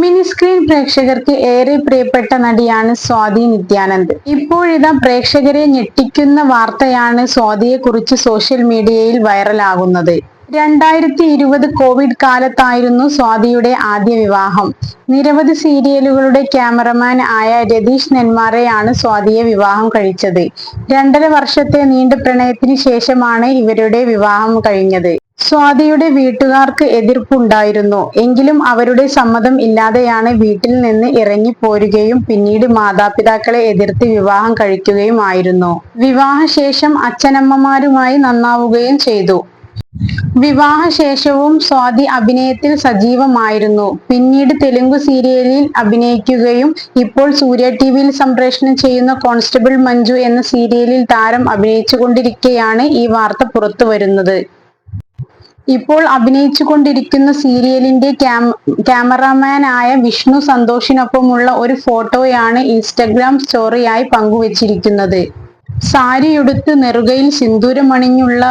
Mini screen പ്രേക്ഷകർക്ക് ഏറെ പ്രിയപ്പെട്ട നടിയാണ് സ്വാതി നിത്യാനന്ദ്. ഇപ്പോഴിതാ പ്രേക്ഷകരെ ഞെട്ടിക്കുന്ന വാർത്തയാണ് സ്വാതിയെ കുറിച്ച് സോഷ്യൽ മീഡിയയിൽ വൈറലാകുന്നത്. രണ്ടായിരത്തി ഇരുപത് കോവിഡ് കാലത്തായിരുന്നു സ്വാതിയുടെ ആദ്യ വിവാഹം. നിരവധി സീരിയലുകളുടെ ക്യാമറമാൻ ആയ രതീഷ് നെന്മാറെയാണ് സ്വാതിയെ വിവാഹം കഴിച്ചത്. രണ്ടര വർഷത്തെ നീണ്ട പ്രണയത്തിന് ശേഷമാണ് ഇവരുടെ വിവാഹം കഴിഞ്ഞത്. സ്വാതിയുടെ വീട്ടുകാർക്ക് എതിർപ്പുണ്ടായിരുന്നു. എങ്കിലും അവരുടെ സമ്മതം ഇല്ലാതെയാണ് വീട്ടിൽ നിന്ന് ഇറങ്ങി പോരുകയും പിന്നീട് മാതാപിതാക്കളെ എതിർത്ത് വിവാഹം കഴിക്കുകയും കഴിക്കുകയുമായിരുന്നു. വിവാഹശേഷം അച്ഛനമ്മമാരുമായി നന്നാവുകയും ചെയ്തു. വിവാഹശേഷവും സ്വാതി അഭിനയത്തിൽ സജീവമായിരുന്നു. പിന്നീട് തെലുങ്ക് സീരിയലിൽ അഭിനയിക്കുകയും ഇപ്പോൾ സൂര്യ ടി വിയിൽ സംപ്രേഷണം ചെയ്യുന്ന കോൺസ്റ്റബിൾ മഞ്ജു എന്ന സീരിയലിൽ താരം അഭിനയിച്ചുകൊണ്ടിരിക്കെയാണ് ഈ വാർത്ത പുറത്തു വരുന്നത് ഇപ്പോൾ അഭിനയിച്ചു കൊണ്ടിരിക്കുന്ന സീരിയലിന്റെ ക്യാമറമാനായ വിഷ്ണു സന്തോഷിനൊപ്പമുള്ള ഒരു ഫോട്ടോയാണ് ഇൻസ്റ്റഗ്രാം സ്റ്റോറിയായി പങ്കുവച്ചിരിക്കുന്നത്. സാരിയുടുത്ത് നെറുകയിൽ സിന്ദൂരമണിഞ്ഞുള്ള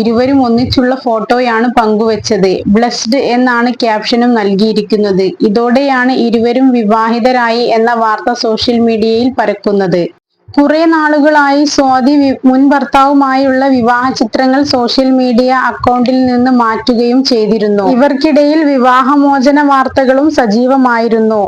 ഇരുവരും ഒന്നിച്ചുള്ള ഫോട്ടോയാണ് പങ്കുവച്ചത്. ബ്ലസ്ഡ് എന്നാണ് ക്യാപ്ഷനും നൽകിയിരിക്കുന്നത്. ഇതോടെയാണ് ഇരുവരും വിവാഹിതരായി എന്ന വാർത്ത സോഷ്യൽ മീഡിയയിൽ പരക്കുന്നത്. കുറെ നാളുകളായി സ്വാതി മുൻ ഭർത്താവുമായുള്ള വിവാഹ ചിത്രങ്ങൾ സോഷ്യൽ മീഡിയ അക്കൗണ്ടിൽ നിന്ന് മാറ്റുകയും ചെയ്തിരുന്നു. ഇവർക്കിടയിൽ വിവാഹമോചന വാർത്തകളും സജീവമായിരുന്നു.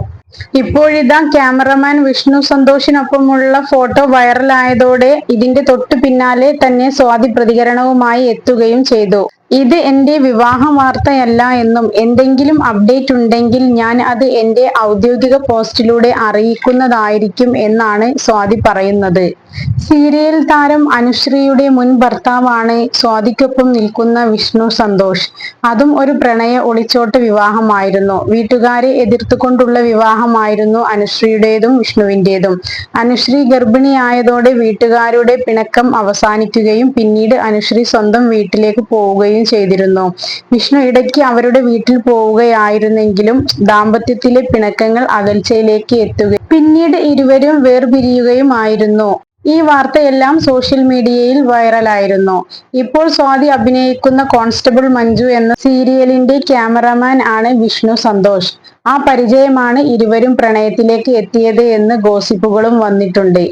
ഇപ്പോഴിതാ ക്യാമറമാൻ വിഷ്ണു സന്തോഷിനൊപ്പമുള്ള ഫോട്ടോ വൈറലായതോടെ ഇതിന്റെ തൊട്ടു പിന്നാലെ തന്നെ സ്വാതി പ്രതികരണവുമായി എത്തുകയും ചെയ്തു. ഇത് എന്റെ വിവാഹ വാർത്തയല്ല എന്നും എന്തെങ്കിലും അപ്ഡേറ്റ് ഉണ്ടെങ്കിൽ ഞാൻ അത് എന്റെ ഔദ്യോഗിക പോസ്റ്റിലൂടെ അറിയിക്കുന്നതായിരിക്കും എന്നാണ് സ്വാതി പറയുന്നത്. സീരിയൽ താരം അനുശ്രീയുടെ മുൻ ഭർത്താവാണ് സ്വാതിക്കൊപ്പം നിൽക്കുന്ന വിഷ്ണു സന്തോഷ്. അതും ഒരു പ്രണയ ഒളിച്ചോട്ട് വിവാഹമായിരുന്നു. വീട്ടുകാരെ എതിർത്തുകൊണ്ടുള്ള വിവാഹമായിരുന്നു അനുശ്രീയുടേതും വിഷ്ണുവിന്റെതും അനുശ്രീ ഗർഭിണിയായതോടെ വീട്ടുകാരുടെ പിണക്കം അവസാനിക്കുകയും പിന്നീട് അനുശ്രീ സ്വന്തം വീട്ടിലേക്ക് പോവുകയും ചെയ്തിരുന്നു. വിഷ്ണു ഇടയ്ക്ക് അവരുടെ വീട്ടിൽ പോവുകയായിരുന്നെങ്കിലും ദാമ്പത്യത്തിലെ പിണക്കങ്ങൾ അകൽച്ചയിലേക്ക് എത്തുകയും പിന്നീട് ഇരുവരും വേർപിരിയുകയുമായിരുന്നു ഈ വാർത്തയെല്ലാം സോഷ്യൽ മീഡിയയിൽ വൈറലായിരുന്നു. ഇപ്പോൾ സ്വാതി അഭിനയിക്കുന്ന കോൺസ്റ്റബിൾ മഞ്ജു എന്ന സീരിയലിന്റെ ക്യാമറമാൻ ആണ് വിഷ്ണു സന്തോഷ്. ആ പരിചയമാണ് ഇരുവരും പ്രണയത്തിലേക്ക് എത്തിയത് എന്ന് ഗോസിപ്പുകളും വന്നിട്ടുണ്ട്.